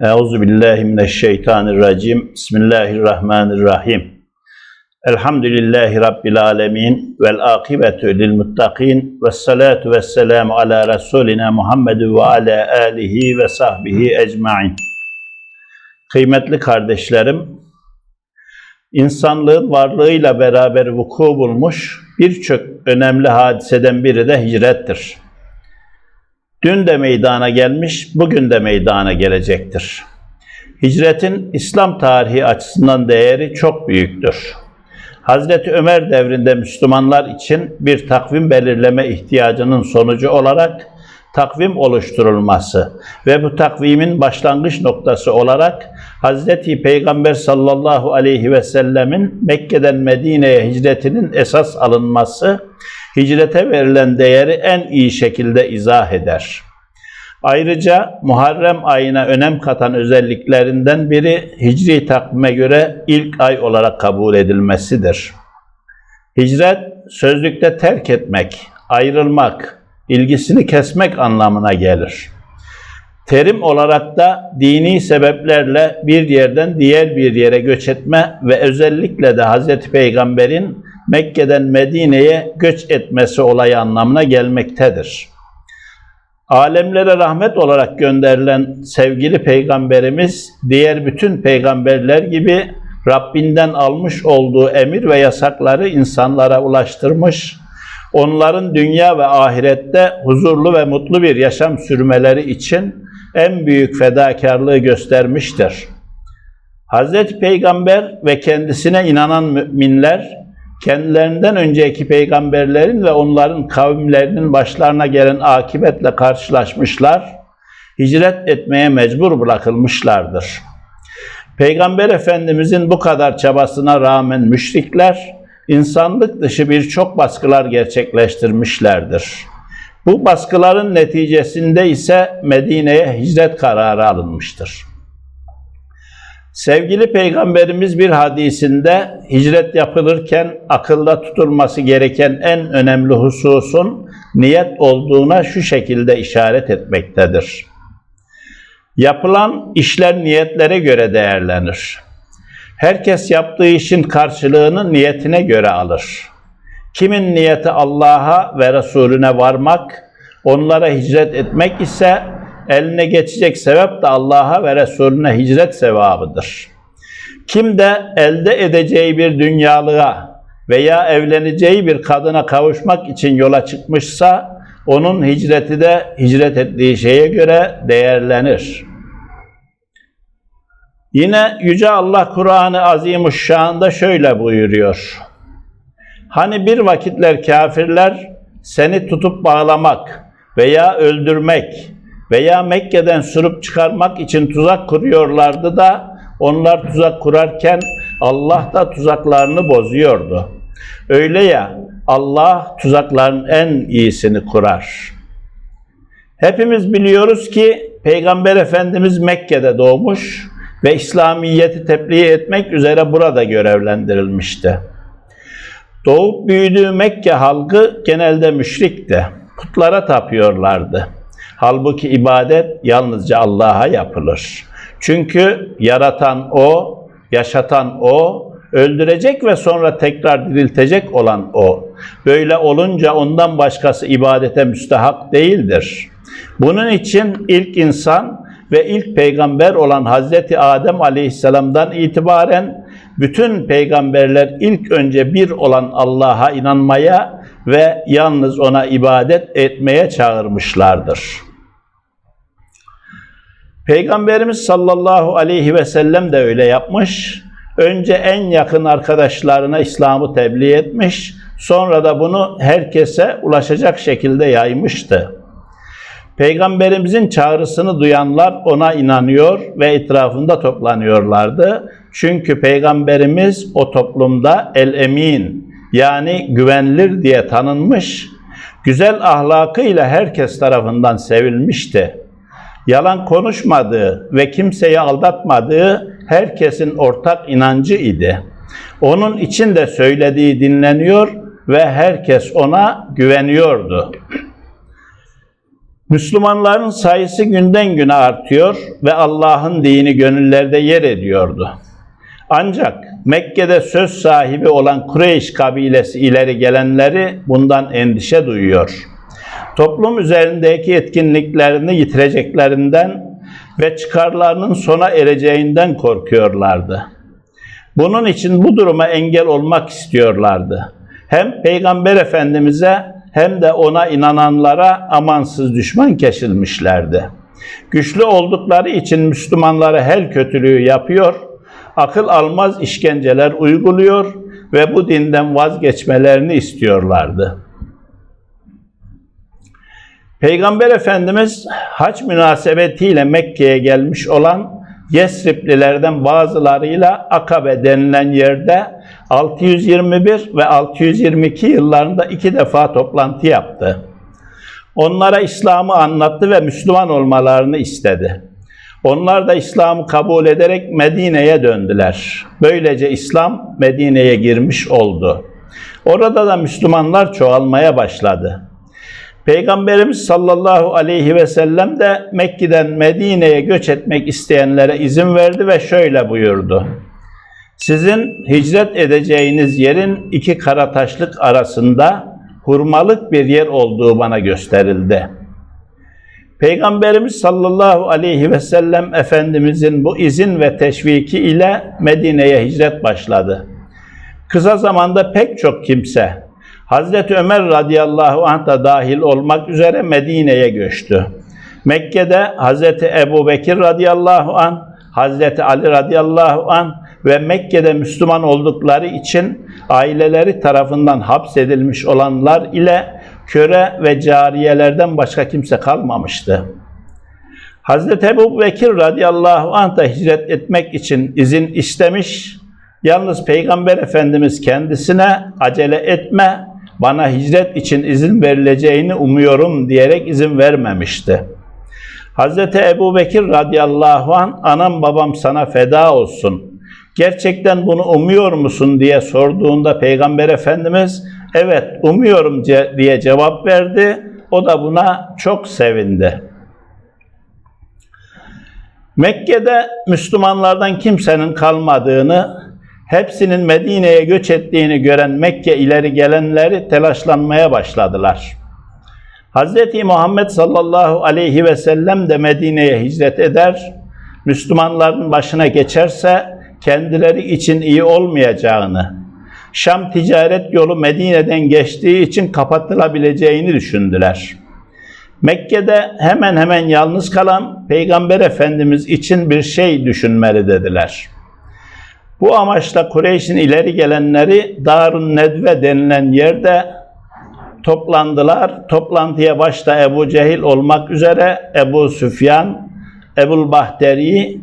Euzu billahi mineşşeytanirracim. Bismillahirrahmanirrahim. Elhamdülillahi rabbil alamin vel akibetu lil muttaqin ve salatu vesselamu ala rasulina Muhammed ve ala alihi ve sahbihi ecmaîn. Kıymetli kardeşlerim, insanlığın varlığıyla beraber vuku bulmuş birçok önemli hadiseden biri de hicrettir. Dün de meydana gelmiş, bugün de meydana gelecektir. Hicretin İslam tarihi açısından değeri çok büyüktür. Hazreti Ömer devrinde Müslümanlar için bir takvim belirleme ihtiyacının sonucu olarak takvim oluşturulması ve bu takvimin başlangıç noktası olarak Hazreti Peygamber sallallahu aleyhi ve sellemin Mekke'den Medine'ye hicretinin esas alınması hicrete verilen değeri en iyi şekilde izah eder. Ayrıca Muharrem ayına önem katan özelliklerinden biri Hicri takvime göre ilk ay olarak kabul edilmesidir. Hicret sözlükte terk etmek, ayrılmak, ilgisini kesmek anlamına gelir. Terim olarak da dini sebeplerle bir yerden diğer bir yere göç etme ve özellikle de Hz. Peygamber'in Mekke'den Medine'ye göç etmesi olayı anlamına gelmektedir. Alemlere rahmet olarak gönderilen sevgili peygamberimiz diğer bütün peygamberler gibi Rabbinden almış olduğu emir ve yasakları insanlara ulaştırmış, onların dünya ve ahirette huzurlu ve mutlu bir yaşam sürmeleri için en büyük fedakarlığı göstermiştir. Hazreti Peygamber ve kendisine inanan müminler kendilerinden önceki peygamberlerin ve onların kavimlerinin başlarına gelen akibetle karşılaşmışlar, hicret etmeye mecbur bırakılmışlardır. Peygamber Efendimizin bu kadar çabasına rağmen müşrikler, insanlık dışı birçok baskılar gerçekleştirmişlerdir. Bu baskıların neticesinde ise Medine'ye hicret kararı alınmıştır. Sevgili Peygamberimiz bir hadisinde hicret yapılırken akılda tutulması gereken en önemli hususun niyet olduğuna şu şekilde işaret etmektedir. Yapılan işler niyetlere göre değerlenir. Herkes yaptığı işin karşılığını niyetine göre alır. Kimin niyeti Allah'a ve Resulüne varmak, onlara hicret etmek ise eline geçecek sebep de Allah'a ve Resulüne hicret sevabıdır. Kim de elde edeceği bir dünyalığa veya evleneceği bir kadına kavuşmak için yola çıkmışsa, onun hicreti de hicret ettiği şeye göre değerlenir. Yine Yüce Allah Kur'an-ı Azimuşşan'da şöyle buyuruyor. Hani bir vakitler kafirler seni tutup bağlamak veya öldürmek veya Mekke'den sürüp çıkarmak için tuzak kuruyorlardı da onlar tuzak kurarken Allah da tuzaklarını bozuyordu. Öyle ya Allah tuzakların en iyisini kurar. Hepimiz biliyoruz ki Peygamber Efendimiz Mekke'de doğmuş ve İslamiyet'i tebliğ etmek üzere burada görevlendirilmişti. Doğup büyüdüğü Mekke halkı genelde müşrikti. Putlara tapıyorlardı. Halbuki ibadet yalnızca Allah'a yapılır. Çünkü yaratan O, yaşatan O, öldürecek ve sonra tekrar diriltecek olan O. Böyle olunca ondan başkası ibadete müstehak değildir. Bunun için ilk insan ve ilk peygamber olan Hazreti Adem Aleyhisselam'dan itibaren bütün peygamberler ilk önce bir olan Allah'a inanmaya ve yalnız ona ibadet etmeye çağırmışlardır. Peygamberimiz sallallahu aleyhi ve sellem de öyle yapmış. Önce en yakın arkadaşlarına İslam'ı tebliğ etmiş, sonra da bunu herkese ulaşacak şekilde yaymıştı. Peygamberimizin çağrısını duyanlar ona inanıyor ve etrafında toplanıyorlardı. Çünkü peygamberimiz o toplumda el-emin yani güvenilir diye tanınmış, güzel ahlakıyla herkes tarafından sevilmişti. Yalan konuşmadığı ve kimseyi aldatmadığı herkesin ortak inancı idi. Onun için de söylediği dinleniyor ve herkes ona güveniyordu. Müslümanların sayısı günden güne artıyor ve Allah'ın dini gönüllerde yer ediyordu. Ancak Mekke'de söz sahibi olan Kureyş kabilesi ileri gelenleri bundan endişe duyuyor. Toplum üzerindeki etkinliklerini yitireceklerinden ve çıkarlarının sona ereceğinden korkuyorlardı. Bunun için bu duruma engel olmak istiyorlardı. Hem Peygamber Efendimiz'e hem de ona inananlara amansız düşman kesilmişlerdi. Güçlü oldukları için Müslümanlara her kötülüğü yapıyor, akıl almaz işkenceler uyguluyor ve bu dinden vazgeçmelerini istiyorlardı. Peygamber Efendimiz hac münasebetiyle Mekke'ye gelmiş olan Yesriplilerden bazılarıyla Akabe denilen yerde 621 ve 622 yıllarında iki defa toplantı yaptı. Onlara İslam'ı anlattı ve Müslüman olmalarını istedi. Onlar da İslam'ı kabul ederek Medine'ye döndüler. Böylece İslam Medine'ye girmiş oldu. Orada da Müslümanlar çoğalmaya başladı. Peygamberimiz sallallahu aleyhi ve sellem de Mekke'den Medine'ye göç etmek isteyenlere izin verdi ve şöyle buyurdu. Sizin hicret edeceğiniz yerin iki karataşlık arasında hurmalık bir yer olduğu bana gösterildi. Peygamberimiz sallallahu aleyhi ve sellem Efendimizin bu izin ve teşviki ile Medine'ye hicret başladı. Kısa zamanda pek çok kimse Hazreti Ömer radıyallahu anh da dahil olmak üzere Medine'ye göçtü. Mekke'de Hazreti Ebu Bekir radıyallahu anh, Hazreti Ali radıyallahu anh ve Mekke'de Müslüman oldukları için aileleri tarafından hapsedilmiş olanlar ile köre ve cariyelerden başka kimse kalmamıştı. Hazreti Ebu Bekir radıyallahu anh da hicret etmek için izin istemiş, yalnız Peygamber Efendimiz kendisine acele etme, bana hicret için izin verileceğini umuyorum diyerek izin vermemişti. Hazreti Ebu Bekir radıyallahu an anam babam sana feda olsun. Gerçekten bunu umuyor musun diye sorduğunda Peygamber Efendimiz evet umuyorum diye cevap verdi. O da buna çok sevindi. Mekke'de Müslümanlardan kimsenin kalmadığını hepsinin Medine'ye göç ettiğini gören Mekke ileri gelenleri telaşlanmaya başladılar. Hz. Muhammed sallallahu aleyhi ve sellem de Medine'ye hicret eder, Müslümanların başına geçerse kendileri için iyi olmayacağını, Şam ticaret yolu Medine'den geçtiği için kapatılabileceğini düşündüler. Mekke'de hemen hemen yalnız kalan Peygamber Efendimiz için bir şey düşünmeli dediler.'' Bu amaçla Kureyş'in ileri gelenleri Darun Nedve denilen yerde toplandılar. Toplantıya başta Ebu Cehil olmak üzere Ebu Süfyan, Ebul Bahteri,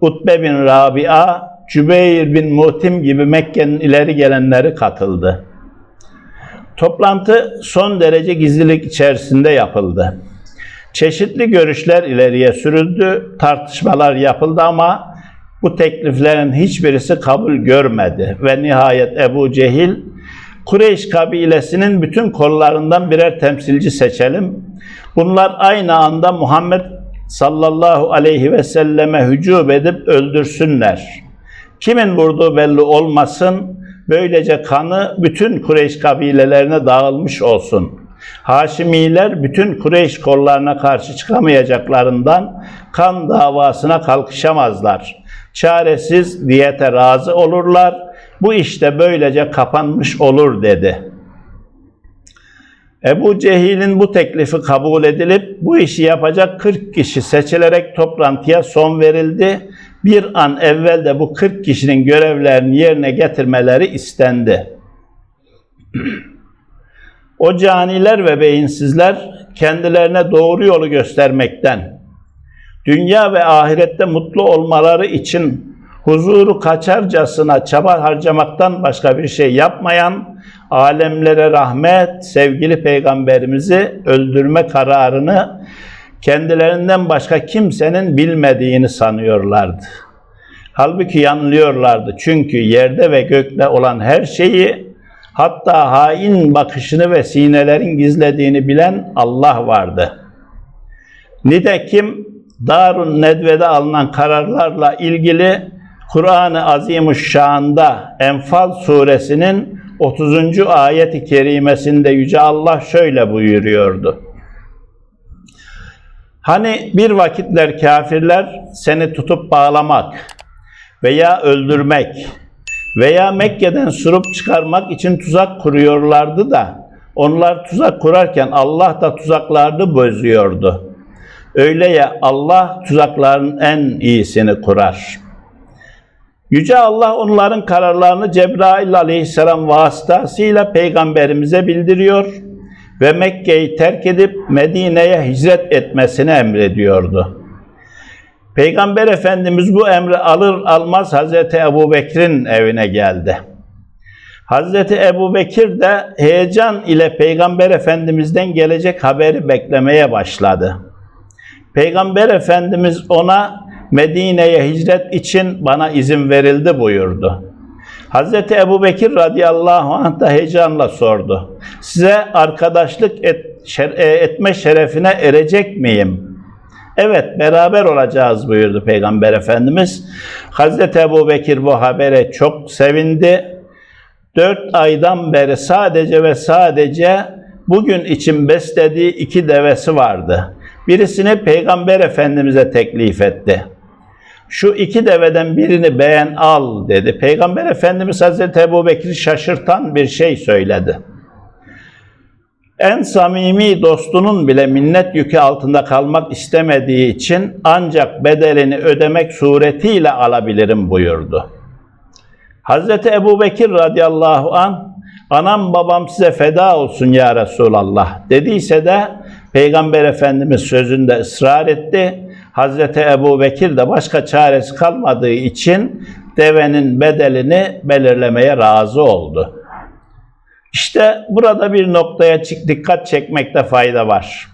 Utbe bin Rabia, Cübeyr bin Mutim gibi Mekke'nin ileri gelenleri katıldı. Toplantı son derece gizlilik içerisinde yapıldı. Çeşitli görüşler ileriye sürüldü, tartışmalar yapıldı ama bu tekliflerin hiçbirisi kabul görmedi ve nihayet Ebu Cehil Kureyş kabilesinin bütün kollarından birer temsilci seçelim. Bunlar aynı anda Muhammed sallallahu aleyhi ve selleme hücum edip öldürsünler. Kimin vurduğu belli olmasın. Böylece kanı bütün Kureyş kabilelerine dağılmış olsun. Haşimiler bütün Kureyş kollarına karşı çıkamayacaklarından kan davasına kalkışamazlar çaresiz diyete razı olurlar. Bu işte böylece kapanmış olur dedi. Ebu Cehil'in bu teklifi kabul edilip bu işi yapacak 40 kişi seçilerek toplantıya son verildi. Bir an evvel de bu 40 kişinin görevlerini yerine getirmeleri istendi. o caniler ve beyinsizler kendilerine doğru yolu göstermekten, dünya ve ahirette mutlu olmaları için huzuru kaçarcasına çaba harcamaktan başka bir şey yapmayan, alemlere rahmet, sevgili peygamberimizi öldürme kararını kendilerinden başka kimsenin bilmediğini sanıyorlardı. Halbuki yanılıyorlardı. Çünkü yerde ve gökte olan her şeyi hatta hain bakışını ve sinelerin gizlediğini bilen Allah vardı.'' Nitekim Darun Nedve'de alınan kararlarla ilgili Kur'an-ı Azimuşşan'da Enfal suresinin 30. ayet-i kerimesinde Yüce Allah şöyle buyuruyordu. Hani bir vakitler kafirler seni tutup bağlamak veya öldürmek veya Mekke'den sürüp çıkarmak için tuzak kuruyorlardı da onlar tuzak kurarken Allah da tuzaklarını bozuyordu. Öyle ya Allah tuzakların en iyisini kurar. Yüce Allah onların kararlarını Cebrail aleyhisselam vasıtasıyla peygamberimize bildiriyor ve Mekke'yi terk edip Medine'ye hicret etmesini emrediyordu. Peygamber Efendimiz bu emri alır almaz Hazreti Ebu Bekir'in evine geldi. Hazreti Ebu Bekir de heyecan ile Peygamber Efendimiz'den gelecek haberi beklemeye başladı. Peygamber Efendimiz ona Medine'ye hicret için bana izin verildi buyurdu. Hazreti Ebu Bekir radıyallahu anh da heyecanla sordu. Size arkadaşlık et, şer, e, etme şerefine erecek miyim? Evet beraber olacağız buyurdu Peygamber Efendimiz. Hazreti Ebu Bekir bu habere çok sevindi. Dört aydan beri sadece ve sadece bugün için beslediği iki devesi vardı. Birisini Peygamber Efendimiz'e teklif etti. Şu iki deveden birini beğen al dedi. Peygamber Efendimiz Hazreti Ebu Bekir'i şaşırtan bir şey söyledi. En samimi dostunun bile minnet yükü altında kalmak istemediği için ancak bedelini ödemek suretiyle alabilirim buyurdu. Hazreti Ebu Bekir radıyallahu an anam babam size feda olsun ya Resulallah dediyse de Peygamber Efendimiz sözünde ısrar etti. Hazreti Ebu Bekir de başka çaresi kalmadığı için devenin bedelini belirlemeye razı oldu. İşte burada bir noktaya dikkat çekmekte fayda var.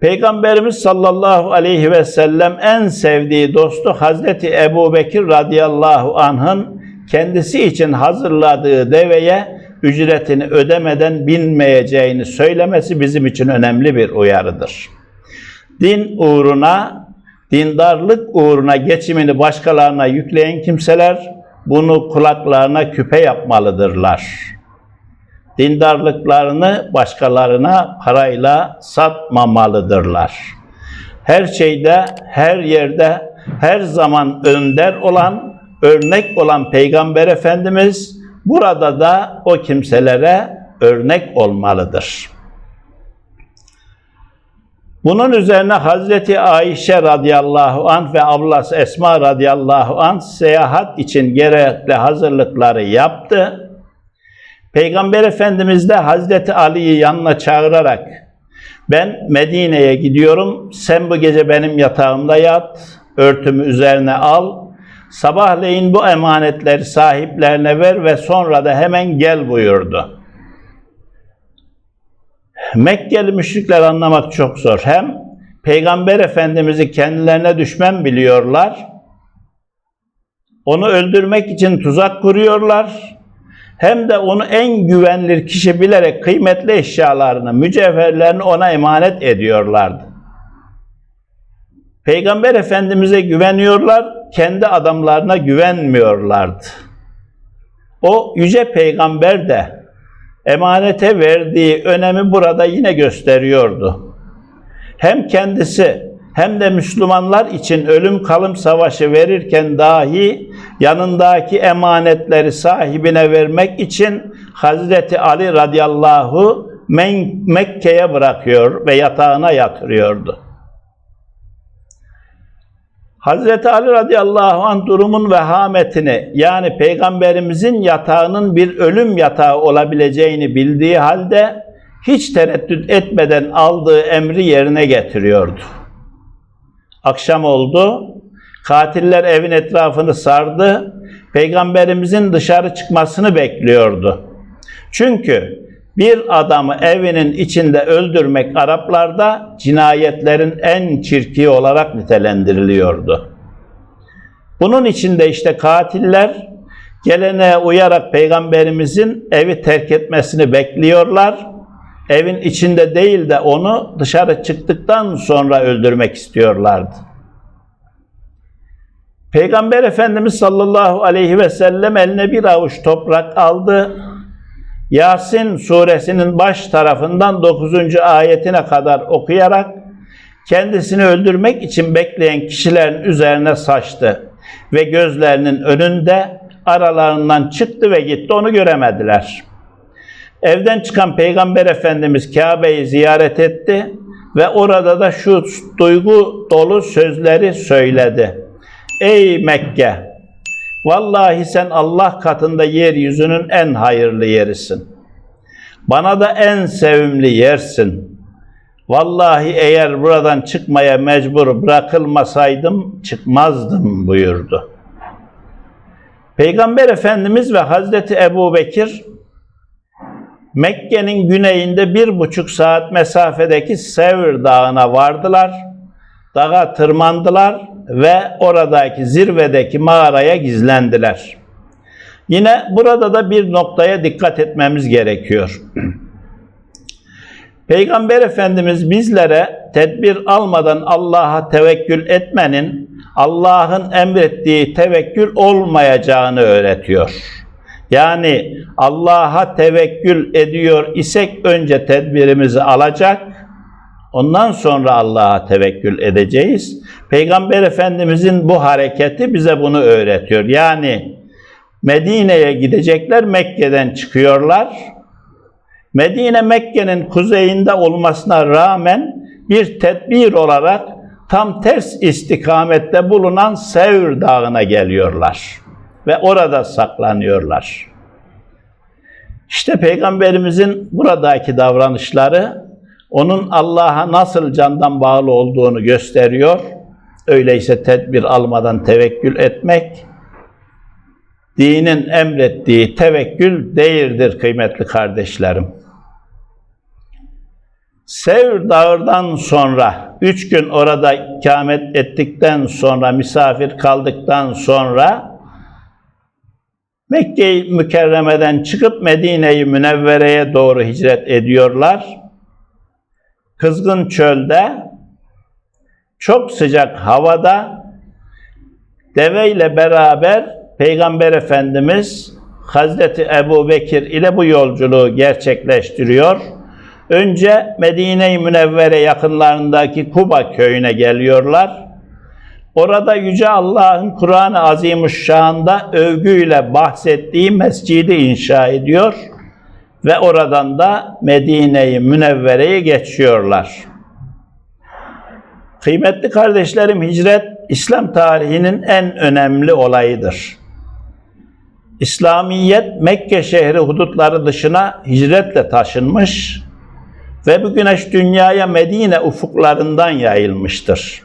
Peygamberimiz sallallahu aleyhi ve sellem en sevdiği dostu Hazreti Ebu Bekir radıyallahu anh'ın kendisi için hazırladığı deveye ücretini ödemeden binmeyeceğini söylemesi bizim için önemli bir uyarıdır. Din uğruna, dindarlık uğruna geçimini başkalarına yükleyen kimseler bunu kulaklarına küpe yapmalıdırlar. Dindarlıklarını başkalarına parayla satmamalıdırlar. Her şeyde, her yerde, her zaman önder olan, örnek olan Peygamber Efendimiz burada da o kimselere örnek olmalıdır. Bunun üzerine Hazreti Ayşe radıyallahu anh ve ablası Esma radıyallahu anh seyahat için gerekli hazırlıkları yaptı. Peygamber Efendimiz de Hazreti Ali'yi yanına çağırarak ben Medine'ye gidiyorum, sen bu gece benim yatağımda yat, örtümü üzerine al, sabahleyin bu emanetleri sahiplerine ver ve sonra da hemen gel buyurdu. Mekkeli müşrikler anlamak çok zor. Hem Peygamber Efendimiz'i kendilerine düşman biliyorlar. Onu öldürmek için tuzak kuruyorlar. Hem de onu en güvenilir kişi bilerek kıymetli eşyalarını, mücevherlerini ona emanet ediyorlardı. Peygamber Efendimiz'e güveniyorlar, kendi adamlarına güvenmiyorlardı. O yüce peygamber de emanete verdiği önemi burada yine gösteriyordu. Hem kendisi hem de Müslümanlar için ölüm kalım savaşı verirken dahi yanındaki emanetleri sahibine vermek için Hazreti Ali radıyallahu Mekke'ye bırakıyor ve yatağına yatırıyordu. Hazreti Ali radıyallahu anh durumun vehametini yani peygamberimizin yatağının bir ölüm yatağı olabileceğini bildiği halde hiç tereddüt etmeden aldığı emri yerine getiriyordu. Akşam oldu, katiller evin etrafını sardı, peygamberimizin dışarı çıkmasını bekliyordu. Çünkü bir adamı evinin içinde öldürmek Araplarda cinayetlerin en çirki olarak nitelendiriliyordu. Bunun içinde işte katiller geleneğe uyarak peygamberimizin evi terk etmesini bekliyorlar evin içinde değil de onu dışarı çıktıktan sonra öldürmek istiyorlardı. Peygamber Efendimiz sallallahu aleyhi ve sellem eline bir avuç toprak aldı. Yasin suresinin baş tarafından 9. ayetine kadar okuyarak kendisini öldürmek için bekleyen kişilerin üzerine saçtı ve gözlerinin önünde aralarından çıktı ve gitti onu göremediler. Evden çıkan Peygamber Efendimiz Kabe'yi ziyaret etti ve orada da şu duygu dolu sözleri söyledi. Ey Mekke! Vallahi sen Allah katında yeryüzünün en hayırlı yerisin. Bana da en sevimli yersin. Vallahi eğer buradan çıkmaya mecbur bırakılmasaydım çıkmazdım buyurdu. Peygamber Efendimiz ve Hazreti Ebu Bekir Mekke'nin güneyinde bir buçuk saat mesafedeki Sevr Dağı'na vardılar. Dağa tırmandılar ve oradaki zirvedeki mağaraya gizlendiler. Yine burada da bir noktaya dikkat etmemiz gerekiyor. Peygamber Efendimiz bizlere tedbir almadan Allah'a tevekkül etmenin Allah'ın emrettiği tevekkül olmayacağını öğretiyor. Yani Allah'a tevekkül ediyor isek önce tedbirimizi alacak, ondan sonra Allah'a tevekkül edeceğiz. Peygamber Efendimizin bu hareketi bize bunu öğretiyor. Yani Medine'ye gidecekler, Mekke'den çıkıyorlar. Medine Mekke'nin kuzeyinde olmasına rağmen bir tedbir olarak tam ters istikamette bulunan Sevr Dağı'na geliyorlar ve orada saklanıyorlar. İşte Peygamberimizin buradaki davranışları onun Allah'a nasıl candan bağlı olduğunu gösteriyor. Öyleyse tedbir almadan tevekkül etmek, dinin emrettiği tevekkül değildir kıymetli kardeşlerim. Sevr Dağı'dan sonra, üç gün orada ikamet ettikten sonra, misafir kaldıktan sonra, Mekke-i Mükerreme'den çıkıp Medine-i Münevvere'ye doğru hicret ediyorlar. Kızgın çölde, çok sıcak havada, deveyle beraber Peygamber Efendimiz Hazreti Ebu Bekir ile bu yolculuğu gerçekleştiriyor. Önce Medine-i Münevvere yakınlarındaki Kuba köyüne geliyorlar. Orada Yüce Allah'ın Kur'an-ı Azimuşşan'da övgüyle bahsettiği mescidi inşa ediyor ve oradan da Medine-i Münevvere'ye geçiyorlar. Kıymetli kardeşlerim, hicret İslam tarihinin en önemli olayıdır. İslamiyet Mekke şehri hudutları dışına hicretle taşınmış ve bu güneş dünyaya Medine ufuklarından yayılmıştır.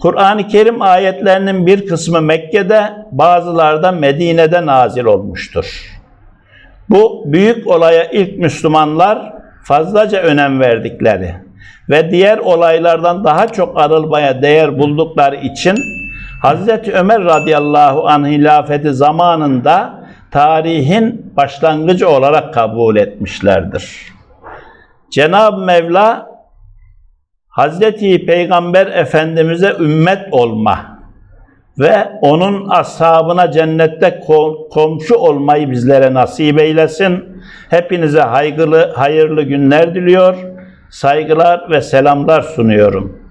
Kur'an-ı Kerim ayetlerinin bir kısmı Mekke'de, bazıları da Medine'de nazil olmuştur. Bu büyük olaya ilk Müslümanlar fazlaca önem verdikleri ve diğer olaylardan daha çok arılmaya değer buldukları için Hazreti Ömer radıyallahu anh hilafeti zamanında tarihin başlangıcı olarak kabul etmişlerdir. Cenab-ı Mevla Hazreti Peygamber Efendimiz'e ümmet olma ve onun ashabına cennette komşu olmayı bizlere nasip eylesin. Hepinize hayırlı, hayırlı günler diliyor. Saygılar ve selamlar sunuyorum.